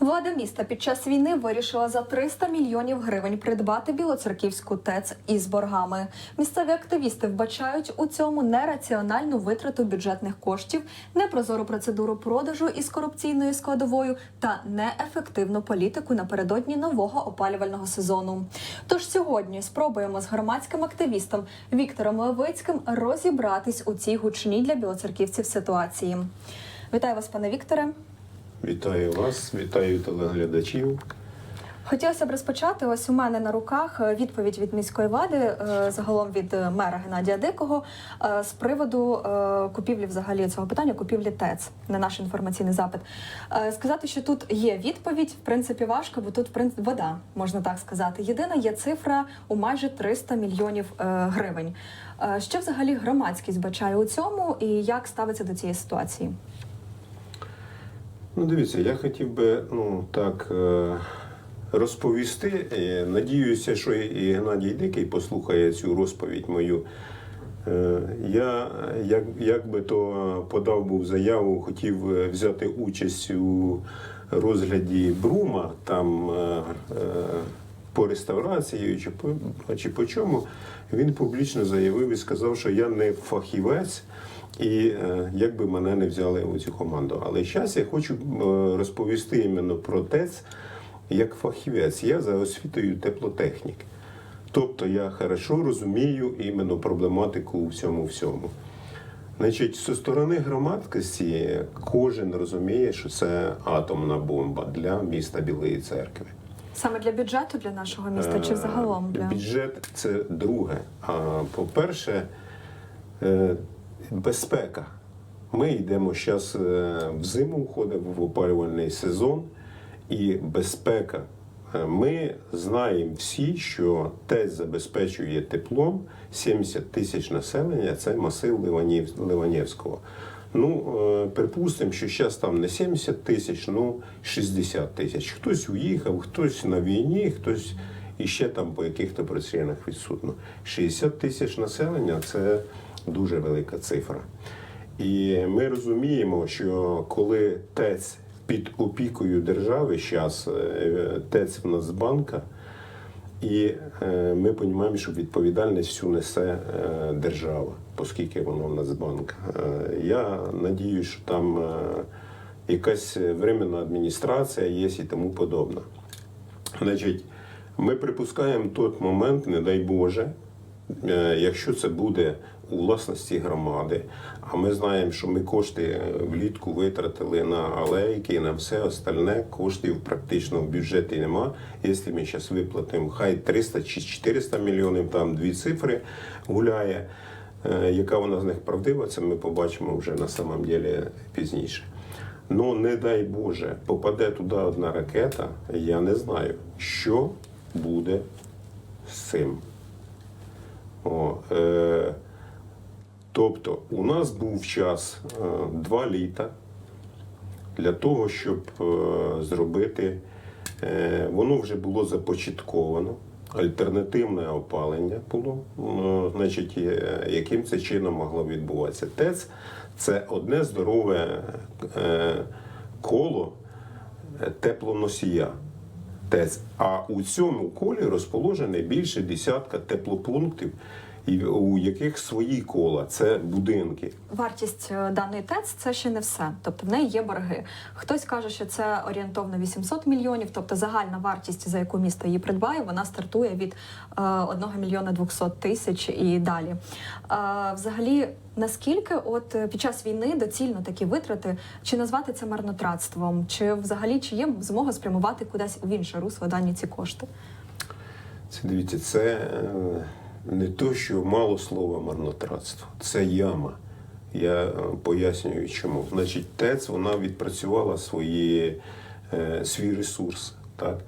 Влада міста під час війни вирішила за 300 мільйонів гривень придбати білоцерківську ТЕЦ із боргами. Місцеві активісти вбачають у цьому нераціональну витрату бюджетних коштів, непрозору процедуру продажу із корупційною складовою та неефективну політику напередодні нового опалювального сезону. Тож сьогодні спробуємо з громадським активістом Віктором Левицьким розібратись у цій гучній для білоцерківців ситуації. Вітаю вас, пане Вікторе. Вітаю вас, вітаю телеглядачів. Хотілося б розпочати. Ось у мене на руках е, відповідь від міської влади, е, загалом від е, мера Геннадія Дикого, з приводу купівлі взагалі цього питання, купівлі ТЕЦ на наш інформаційний запит. Сказати, що тут є відповідь, в принципі, важко, бо тут в вода, можна так сказати. Єдина є цифра у майже 300 мільйонів гривень. Що взагалі громадськість бачає у цьому і як ставиться до цієї ситуації? Ну, дивіться, я хотів би ну, так е, розповісти. Е, Надіюся, що і Геннадій Дикий послухає цю розповідь мою. Е, Я, як, як би то подав був заяву, хотів взяти участь у розгляді Брума там по реставрації чи по, чи по чому. Він публічно заявив і сказав, що я не фахівець. І е, як би мене не взяли у цю команду. Але зараз я хочу е, розповісти іменно про ТЕЦ як фахівець. Я за освітою теплотехнік. Тобто я хорошо розумію іменно проблематику в цьому всьому. Значить, зі сторони громадськості кожен розуміє, що це атомна бомба для міста Білої церкви. Саме для бюджету для нашого міста чи взагалом для Бюджет це друге. А по-перше, е, безпека. Ми йдемо зараз в зиму, входимо в опалювальний сезон, і безпека. Е, Ми знаємо всі, що ТЕЦ забезпечує теплом 70 тисяч населення, це масив Ливанів, Ливанівського. Ну, е, припустимо, що зараз там не 70 тисяч, ну 60 тисяч. Хтось уїхав, хтось на війні, хтось іще там по яких-то причинах відсутно. 60 тисяч населення це дуже велика цифра. І ми розуміємо, що коли ТЕЦ під опікою держави, зараз ТЕЦ в Нацбанка, і е, ми розуміємо, що відповідальність всю несе е, держава, оскільки воно в Нацбанк. Е, я надіюсь, що там е, якась временна адміністрація є і тому подобне. Значить, ми припускаємо той момент, не дай Боже, е, якщо це буде у власності громади, а ми знаємо, що ми кошти влітку витратили на алейки, на все остальне, коштів практично в бюджеті нема. Якщо ми зараз виплатимо хай 300 чи 400 мільйонів, там дві цифри гуляє. Е, Яка вона з них правдива, це ми побачимо вже на самом деле пізніше. Ну, не дай Боже, попаде туди одна ракета, я не знаю, що буде з цим. О, е, тобто, у нас був час е, два літа для того, щоб е, зробити, е, воно вже було започатковано. Альтернативне опалення було, значить, яким це чином могло відбуватися? ТЕЦ це одне здорове коло теплоносія. ТЕЦ. А у цьому колі розположене більше десятка теплопунктів, і у яких свої кола це будинки. Вартість е, даної ТЕЦ це ще не все. Тобто в неї є борги. Хтось каже, що це орієнтовно 800 мільйонів, тобто загальна вартість, за яку місто її придбає, вона стартує від е, 1 мільйона 200 тисяч і далі. Е, взагалі, наскільки от е, під час війни доцільно такі витрати, чи назвати це марнотратством, чи взагалі чи є змога спрямувати кудись в інше русло дані ці кошти? Це дивіться, це е, не то, що мало слова марнотратство, це яма. Я е, пояснюю, чому. Значить, ТЕЦ вона відпрацювала свої, е, свій ресурс. Так?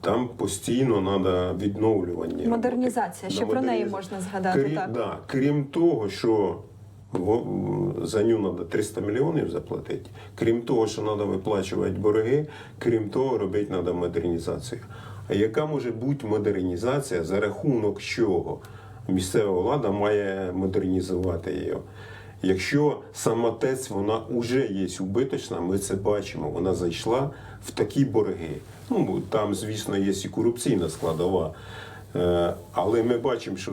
Там постійно треба відновлювання. Модернізація, роботи. ще про неї можна згадати, Крім, так. Да, крім того, що за ню треба 300 мільйонів заплатити, крім того, що треба виплачувати борги, крім того, робити треба модернізацію. Яка може бути модернізація за рахунок чого? Місцева влада має модернізувати її. Якщо сама ТЕЦ вона вже є убиточна, ми це бачимо. Вона зайшла в такі борги. Ну там, звісно, є і корупційна складова. Е, Але ми бачимо, що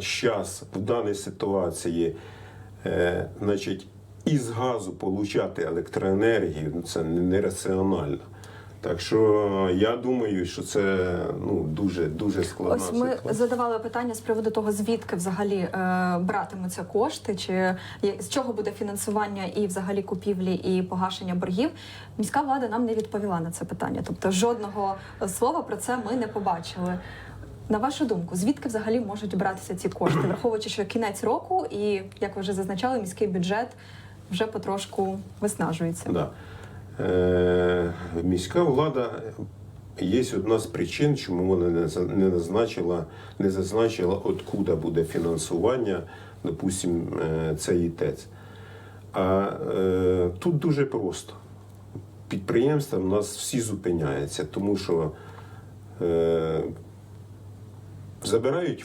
зараз в даній ситуації, е, значить, із газу получати електроенергію ну, це не- нераціонально. Так що я думаю, що це ну дуже дуже складна Ось ми ситуація. задавали питання з приводу того, звідки взагалі е, братимуться кошти, чи з чого буде фінансування і взагалі купівлі і погашення боргів. Міська влада нам не відповіла на це питання. Тобто жодного слова про це ми не побачили. На вашу думку, звідки взагалі можуть братися ці кошти, враховуючи, що кінець року, і як ви вже зазначали, міський бюджет вже потрошку виснажується. Да. Е, міська влада є одна з причин, чому вона не за- не зазначила, откуда буде фінансування, допустим, е, цей ТЕЦ. А е, тут дуже просто. Підприємства в нас всі зупиняються, тому що е, забирають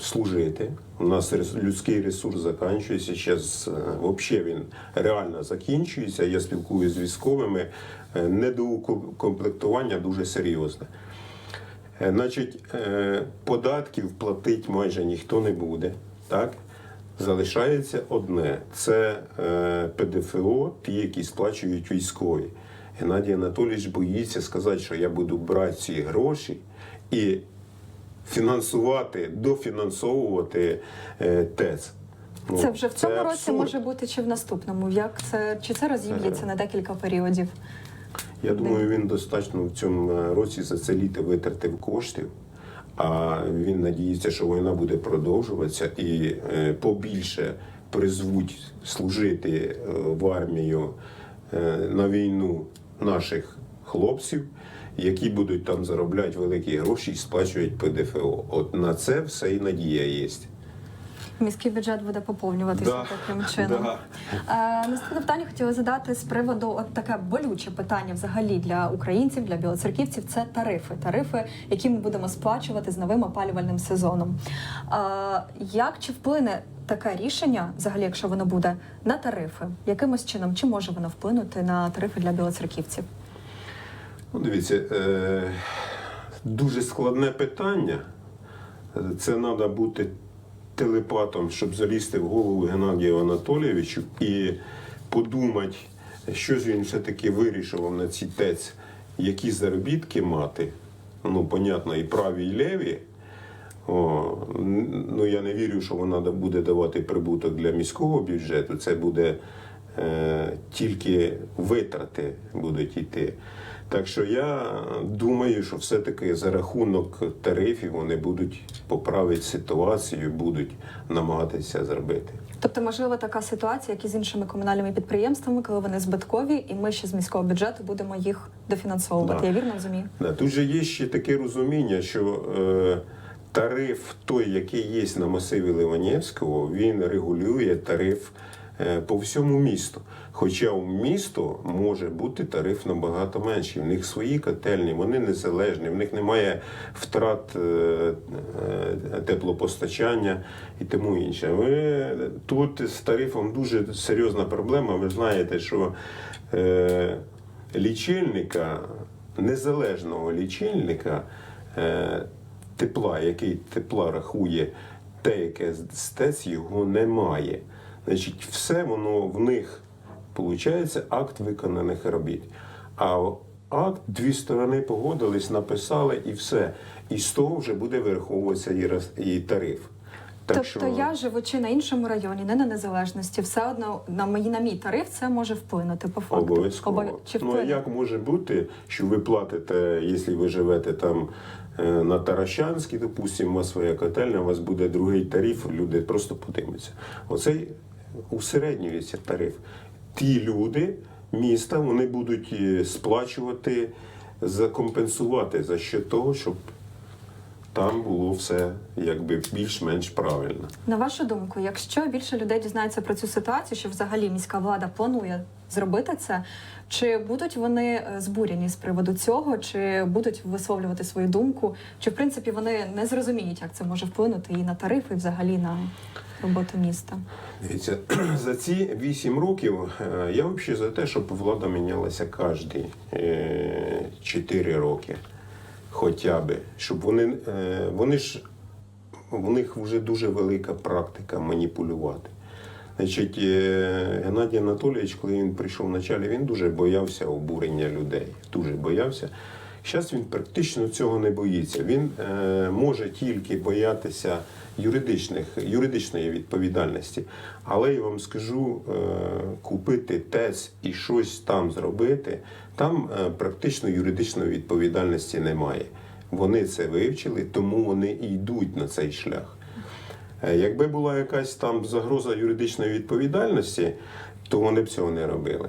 служити. У нас людський ресурс закінчується. Зараз взагалі він реально закінчується. Я спілкуюся з військовими. Е, Недоукомплектування дуже серйозне. Е, Значить, е, податків платити майже ніхто не буде. Так? Залишається одне: це е, ПДФО, ті, які сплачують військові. Геннадій Анатолійович боїться сказати, що я буду брати ці гроші і фінансувати, дофінансовувати е, ТЕЦ. Ну, Це вже в цьому році абсурд. може бути чи в наступному. Як це чи це розіб'ється на декілька періодів? Я думаю, він достатньо в цьому е, році за це літо витратив коштів. А він надіється, що війна буде продовжуватися і е, побільше призвуть служити в армію на війну наших хлопців, які будуть там заробляти великі гроші і сплачують ПДФО. От на це все і надія є. Міський бюджет буде поповнюватися Да, таким чином. да. Е, наступне питання хотіла задати з приводу от таке болюче питання взагалі для українців, для білоцерківців. Це тарифи. Тарифи, які ми будемо сплачувати з новим опалювальним сезоном. Е, як чи вплине таке рішення, взагалі, якщо воно буде, на тарифи? Якимось чином, чи може воно вплинути на тарифи для білоцерківців? Ну, дивіться, е, дуже складне питання. Це треба бути телепатом, щоб залізти в голову Геннадію Анатолійовичу і подумати, що ж він все-таки вирішував на ці ТЕЦ, які заробітки мати. Ну, понятно, і праві, і леві. О, ну я не вірю, що вона буде давати прибуток для міського бюджету. Це буде е, тільки витрати будуть йти. Так що я думаю, що все-таки за рахунок тарифів вони будуть поправити ситуацію, будуть намагатися зробити. Тобто, можливо, така ситуація, як і з іншими комунальними підприємствами, коли вони збиткові, і ми ще з міського бюджету будемо їх дофінансовувати. Да. Я вірно розумію? Да, тут же є ще таке розуміння, що е, тариф той, який є на масиві Ливанівського, він регулює тариф по всьому місту. Хоча у місто може бути тариф набагато менший. В них свої котельні, вони незалежні, в них немає втрат е, е, теплопостачання і тому інше. Тут з тарифом дуже серйозна проблема. Ви знаєте, що е, лічильника, незалежного лічильника е, тепла, який тепла рахує те, яке з ТЕЦ, його немає. Значить, все воно в них виходить акт виконаних робіт. А акт дві сторони погодились, написали і все. І з того вже буде вираховуватися і, роз- і тариф. Так тобто я, живучи на іншому районі, не на незалежності, все одно на мій на мій тариф це може вплинути по факту. Обов'язково. Обов- Чи Ну а як може бути, що ви платите, якщо ви живете там е, на Таращанській, допустимо, у вас своя котельня, у вас буде другий тариф, люди просто подивляться. Оцей усереднюється тариф. Ті люди міста вони будуть е, сплачувати, закомпенсувати за що того, щоб там було все якби більш-менш правильно. На вашу думку, якщо більше людей дізнається про цю ситуацію, що взагалі міська влада планує зробити це, чи будуть вони е, збурені з приводу цього, чи будуть висловлювати свою думку, чи в принципі вони не зрозуміють, як це може вплинути і на тарифи, і взагалі на роботу міста? Дивіться, за ці вісім років е, я взагалі за те, щоб влада мінялася кожні е, чотири роки. Хоча би. Щоб вони, е, вони ж в них вже дуже велика практика маніпулювати. Значить, е, Геннадій Анатолійович, коли він прийшов в началі, він дуже боявся обурення людей. Дуже боявся. Зараз він практично цього не боїться. Він е, може тільки боятися юридичних, юридичної відповідальності. Але я вам скажу, е, купити ТЕЦ і щось там зробити, там е, практично юридичної відповідальності немає. Вони це вивчили, тому вони і йдуть на цей шлях. Е, Якби була якась там загроза юридичної відповідальності, то вони б цього не робили.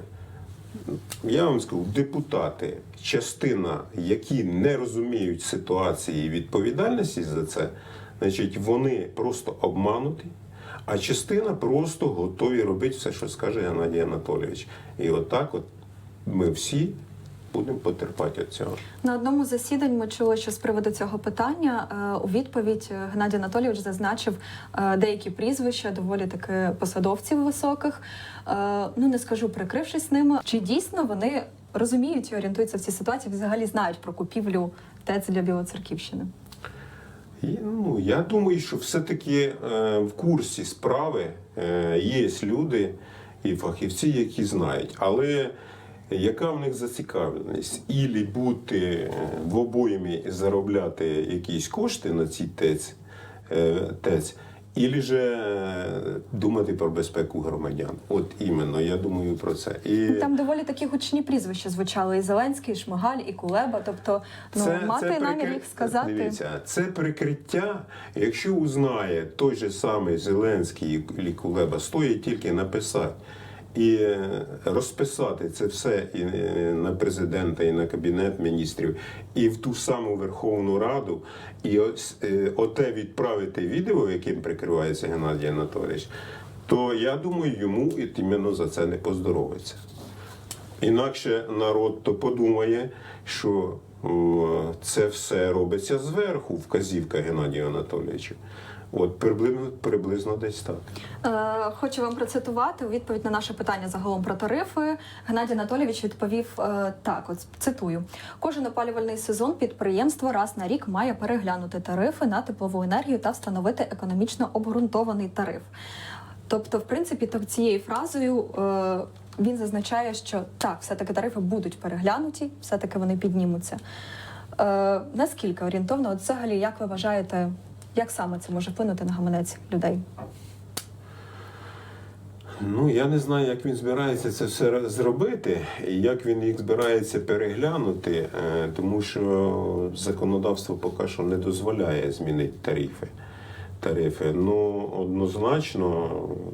Я вам скажу, депутати, частина, які не розуміють ситуації і відповідальності за це, значить, вони просто обмануті, а частина просто готові робити все, що скаже Геннадій Анатолійович. І отак от ми всі будемо потерпати від цього. На одному з засідань ми чули, що з приводу цього питання е, у відповідь Геннадій Анатолійович зазначив е, деякі прізвища доволі таки посадовців високих. Е, Ну не скажу, прикрившись ними, чи дійсно вони розуміють і орієнтуються в цій ситуації, взагалі знають про купівлю ТЕЦ для Білоцерківщини. Ну, я думаю, що все-таки в курсі справи є люди і фахівці, які знають. Але яка в них зацікавленість? Ілі бути е, в обоймі і заробляти якісь кошти на цій ТЕЦ, е, ТЕЦ Ілі же е, думати про безпеку громадян. От іменно, я думаю про це. І... Там доволі такі гучні прізвища звучали: і Зеленський, і Шмигаль, і Кулеба. Тобто, ну мати намір прикри- їх сказати. Дивіться, це прикриття. Якщо узнає той же самий Зеленський і Кулеба, стоїть тільки написати. І розписати це все і е, на президента, і на кабінет міністрів, і в ту саму Верховну Раду, і ось е, оте відправити відео, яким прикривається Геннадій Анатолійович, то я думаю, йому і іменно за це не поздоровиться. Інакше народ то подумає, що це все робиться зверху, вказівка Геннадія Анатолійовича. От приблизно, приблизно десь так. Е, Хочу вам процитувати у відповідь на наше питання загалом про тарифи. Геннадій Анатолійович відповів е, так: от цитую: кожен опалювальний сезон підприємство раз на рік має переглянути тарифи на теплову енергію та встановити економічно обґрунтований тариф. Тобто, в принципі, то цією фразою е, він зазначає, що так, все-таки тарифи будуть переглянуті, все-таки вони піднімуться. Е, наскільки орієнтовно, от взагалі, як ви вважаєте, як саме це може вплинути на гаманець людей? Ну, я не знаю, як він збирається це все зробити, і як він їх збирається переглянути, е, тому що законодавство поки що не дозволяє змінити тарифи. Тарифи. Ну, однозначно,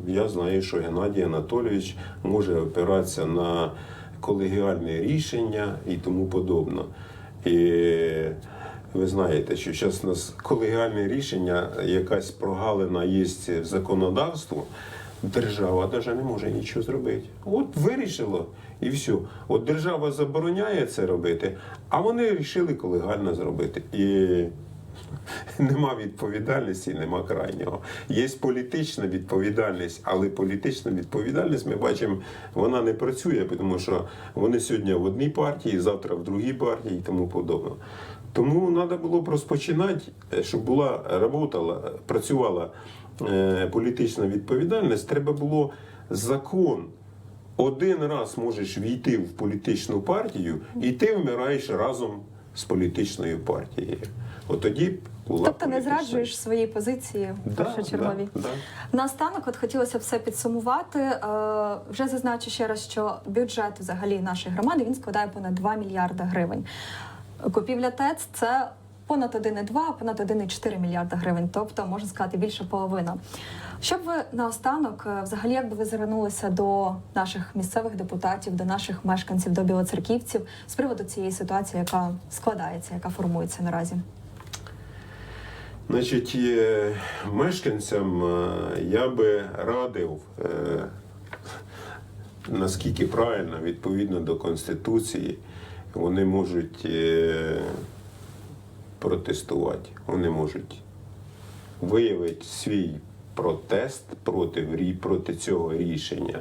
я знаю, що Геннадій Анатолійович може опиратися на колегіальне рішення і тому подобне. І ви знаєте, що зараз у нас колегіальне рішення, якась прогалина є в законодавстві, держава навіть не може нічого зробити. От вирішило і все. От держава забороняє це робити, а вони вирішили колегально зробити. І нема відповідальності, нема крайнього. Є політична відповідальність, але політична відповідальність, ми бачимо, вона не працює, тому що вони сьогодні в одній партії, завтра в другій партії і тому подобне. Тому треба було б розпочинати, е, щоб була работала, працювала е, політична відповідальність, треба було закон. Один раз можеш війти в політичну партію, і ти вмираєш разом з політичною партією. От тоді б була Тобто не зраджуєш свої позиції Да, першочергові. да, да. Наостанок, от хотілося б все підсумувати. Е, вже зазначу ще раз, що бюджет взагалі нашої громади він складає понад 2 мільярди гривень. Купівля ТЕЦ це понад 1,2, понад 1,4 мільярда гривень, тобто можна сказати більше половина. Щоб ви наостанок, е, взагалі, як би ви звернулися до наших місцевих депутатів, до наших мешканців, до білоцерківців з приводу цієї ситуації, яка складається, яка формується наразі? Значить, е, мешканцям е, я би радив, наскільки правильно, відповідно до Конституції, вони можуть е, протестувати, вони можуть виявити свій протест проти, проти цього рішення.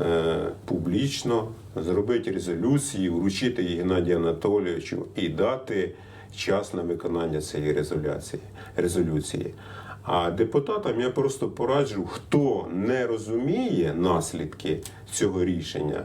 Е, публічно зробити резолюції, вручити її Геннадію Анатолійовичу і дати час на виконання цієї резолюції. резолюції. А депутатам я просто пораджу, хто не розуміє наслідки цього рішення,